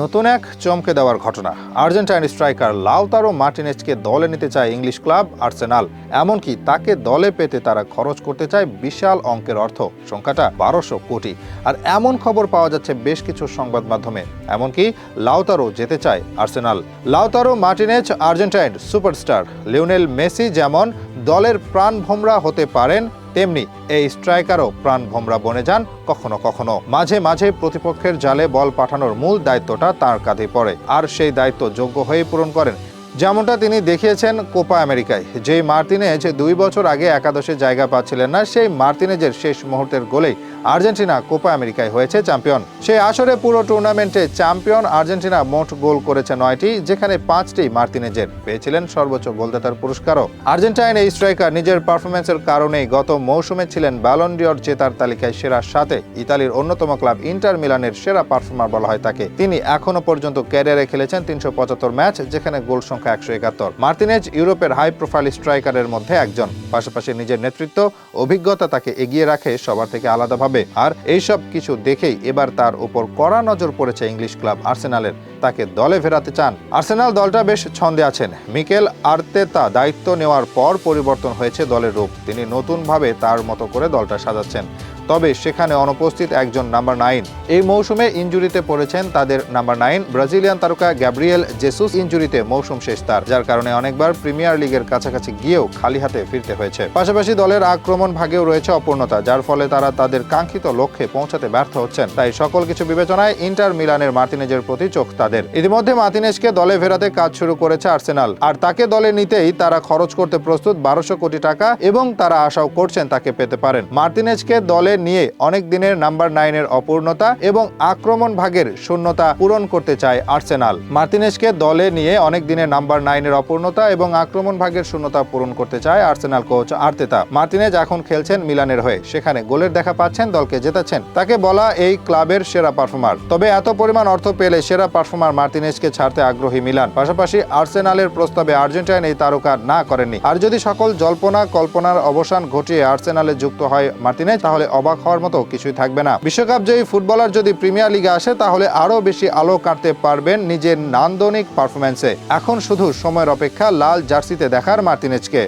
নতুন এক চমকে দেওয়ার ঘটনা। আর্জেন্টাইন স্ট্রাইকার লাউতারো মার্টিনেজকে দলে নিতে চায় ইংলিশ ক্লাব আর্সেনাল। এমনকি তাকে দলে পেতে তারা খরচ করতে চায় বিশাল অঙ্কের অর্থ, সংখ্যাটা বারোশো কোটি। আর এমন খবর পাওয়া যাচ্ছে বেশ কিছু সংবাদ মাধ্যমে। এমনকি লাউতারো যেতে চায় Arsenal. Lautaro Martinez, Argentine superstar Lionel Messi যেমন দলের প্রাণভোমরা হতে পারেন তেমনি এই স্ট্রাইকারও প্রাণ ভোমরা বনে যান কখনো কখনো। মাঝে মাঝে প্রতিপক্ষের জালে বল পাঠানোর মূল দায়িত্বটা তার কাঁধে পড়ে। আর সেই দায়িত্ব যোগ্য হয়ে পূরণ করেন যেমনটা তিনি দেখিয়েছেন কোপা আমেরিকায়, যেই মার্তিনেজ দুই বছর আগে একাদশে জায়গা পাচ্ছিলেন না, সেই মার্তিনেজের শেষ মুহূর্তের গোলেই আর্জেন্টিনা কোপা আমেরিকায় হয়েছে চ্যাম্পিয়ন। সেই আসরে পুরো টুর্নামেন্টে চ্যাম্পিয়ন আর্জেন্টিনা মোট গোল করেছে নয়টি, যেখানে পাঁচটি মার্তিনেজের পেয়েছিলেন সর্বোচ্চ গোলদাতার পুরস্কারও। আর্জেন্টাইন এই স্ট্রাইকার নিজের পারফরমেন্সের কারণেই গত মৌসুমে ছিলেন ব্যালন্ডিয়র জেতার তালিকায় সেরার সাথে ইতালির অন্যতম ক্লাব ইন্টার মিলানের সেরা পারফর্মার বলা হয় তাকে। তিনি এখনও পর্যন্ত ক্যারিয়ারে খেলেছেন তিনশো পঁচাত্তর ম্যাচ, যেখানে গোল সংখ্যা একশো একাত্তর। মার্তিনেজ ইউরোপের হাই প্রোফাইল স্ট্রাইকারের মধ্যে একজন। পাশাপাশি নিজের নেতৃত্ব, অভিজ্ঞতা তাকে এগিয়ে রাখে সবার থেকে আলাদাভাবে। আর এইসব কিছু দেখেই এবার তার উপর কড়া নজর পড়েছে ইংলিশ ক্লাব আর্সেনালের। তাকে দলে ফেরাতে চান। আর্সেনাল দলটা বেশ ছন্দে আছেন। মিকেল আর্তেতা দায়িত্ব নেওয়ার পর পরিবর্তন হয়েছে দলের রূপ। তিনি নতুনভাবে তার মতো করে দলটা সাজাচ্ছেন। তবে সেখানে অনুপস্থিত একজন নাম্বার নাইন। এই মৌসুমে ইঞ্জুরিতে পড়েছেন তাদের নাম্বার নাইন ব্রাজিলিয়ান তারকা গ্যাব্রিয়েল জেসুস। ইঞ্জুরিতে মৌসুম শেষ তার, যার কারণে অনেকবার প্রিমিয়ার লিগের কাছাকাছি গিয়েও খালি হাতে ফিরতে হয়েছে। পাশাপাশি দলের আক্রমণ ভাগেও রয়েছে অপূর্ণতা, যার ফলে তারা তাদের কাঙ্ক্ষিত লক্ষ্যে পৌঁছাতে ব্যর্থ হচ্ছেন। তাই সকল কিছু বিবেচনায় ইন্টার মিলানের মার্তিনেজের প্রতি চোখ তাদের। ইতিমধ্যে মার্তিনেজকে দলে ফেরাতে কাজ শুরু করেছে আর্সেনাল। আর তাকে দলে নিতেই তারা খরচ করতে প্রস্তুত বারোশো কোটি টাকা এবং তারা আশাও করছেন তাকে পেতে পারেন। মার্তিনেজকে দলে নিয়ে অনেক দিনের নাম্বার নাইনের অপূর্ণতা এবং আক্রমণ ভাগের শূন্যতা পূরণ করতে চায় আর্সেনাল। মার্তিনেজকে দলে নিয়ে অনেক দিনের নাম্বার নাইনের অপূর্ণতা এবং আক্রমণ ভাগের শূন্যতা পূরণ করতে চায় আর্সেনাল কোচ আর্তেতা। মার্তিনেজ এখন খেলছেন মিলানের হয়ে। সেখানে গোলের দেখা পাচ্ছেন, দলকে জেতাচ্ছেন। তাকে বলা এই ক্লাবের সেরা পারফর্মার। তবে এত পরিমাণ অর্থ পেলে সেরা পারফর্মার মার্তিনেজকে ছাড়তে আগ্রহী মিলান। পাশাপাশি আর্সেনালের প্রস্তাবে আর্জেন্টাইন এই তারকা না করেননি। আর যদি সকল জল্পনা কল্পনার অবসান ঘটিয়ে আর্সেনালে যুক্ত হয় মার্তিনেজ তাহলে অবাক হওয়ার মতো কিছুই থাকবে না। বিশ্বকাপ জয়ী ফুটবলার যদি প্রিমিয়ার লিগে আসে, তাহলে আরও বেশি আলো কাটতে পারবেন নিজের নান্দনিক পারফরমেন্সে এখন শুধু সময়ের অপেক্ষা, লাল জার্সিতে দেখার মার্তিনেজকে